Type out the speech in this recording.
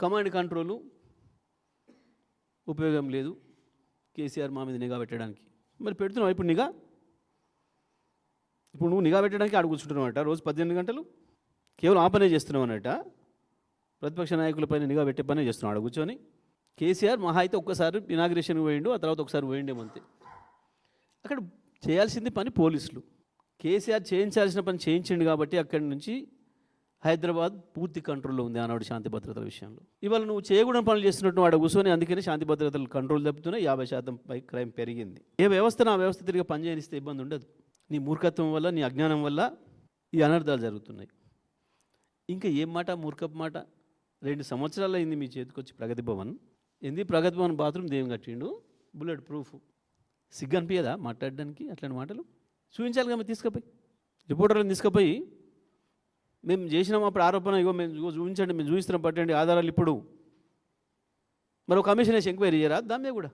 Command control ఉపయోగం లేదు. కేసీఆర్ మా మీద నిఘా పెట్టడానికి. మరి పెడుతున్నావు? ఇప్పుడు నిఘా? ఇప్పుడు నువ్వు నిఘా పెట్టడానికి ఆడ కూర్చుంటున్నావు రోజు పద్దెనిమిది గంటలు? కేవలం ఆ పనే చేస్తున్నావు అన్నట. ప్రతిపక్ష నాయకులపైన నిఘా పెట్టే పనే చేస్తున్నావు ఆడ కూర్చొని. కేసీఆర్ మహా అయితే ఒక్కసారి ఇనాగ్రేషన్కి పోయిండు ఆ తర్వాత ఒకసారి పోయిండేమంతే అక్కడ చేయాల్సింది పని పోలీసులు. కేసీఆర్ చేయించాల్సిన పని చేయించిండు కాబట్టి అక్కడి నుంచి హైదరాబాద్ పూర్తి కంట్రోల్లో ఉంది ఆనాడు శాంతి భద్రతల విషయంలో. ఇవాళ నువ్వు చేయకూడని పనులు చేస్తున్నట్టు వాడు కూర్చొని అందుకని శాంతి భద్రతలు కంట్రోల్ తప్పుతున్నాయి యాభై శాతం పై క్రైమ్ పెరిగింది. ఏ వ్యవస్థ నా వ్యవస్థ తిరిగి పనిచేయనిస్తే ఇబ్బంది ఉండదు. నీ మూర్ఖత్వం వల్ల నీ అజ్ఞానం వల్ల ఈ అనర్థాలు జరుగుతున్నాయి. ఇంకా ఏం మాట? మూర్ఖపు మాట? రెండు సంవత్సరాలు అయింది మీ చేతికి వచ్చి ప్రగతి భవన్. ఏంది ప్రగతి భవన్ బాత్రూమ్ దేం కట్టిండు? Bullet proof. సిగ్గు అనిపించదా మాట్లాడడానికి అట్లాంటి మాటలు? చూపించాలి కదా తీసుకుపోయి. రిపోర్టర్లను తీసుకుపోయి మేము చేసినాం అప్పుడు ఆరోపణ? ఇగో మేము చూపించండి మేము చూపిస్తున్నాం పట్టండి ఆధారాలు ఇప్పుడు. మరి ఒక కమిషన్ వేసి ఎంక్వైరీ చేయరా? దాని మీద కూడా.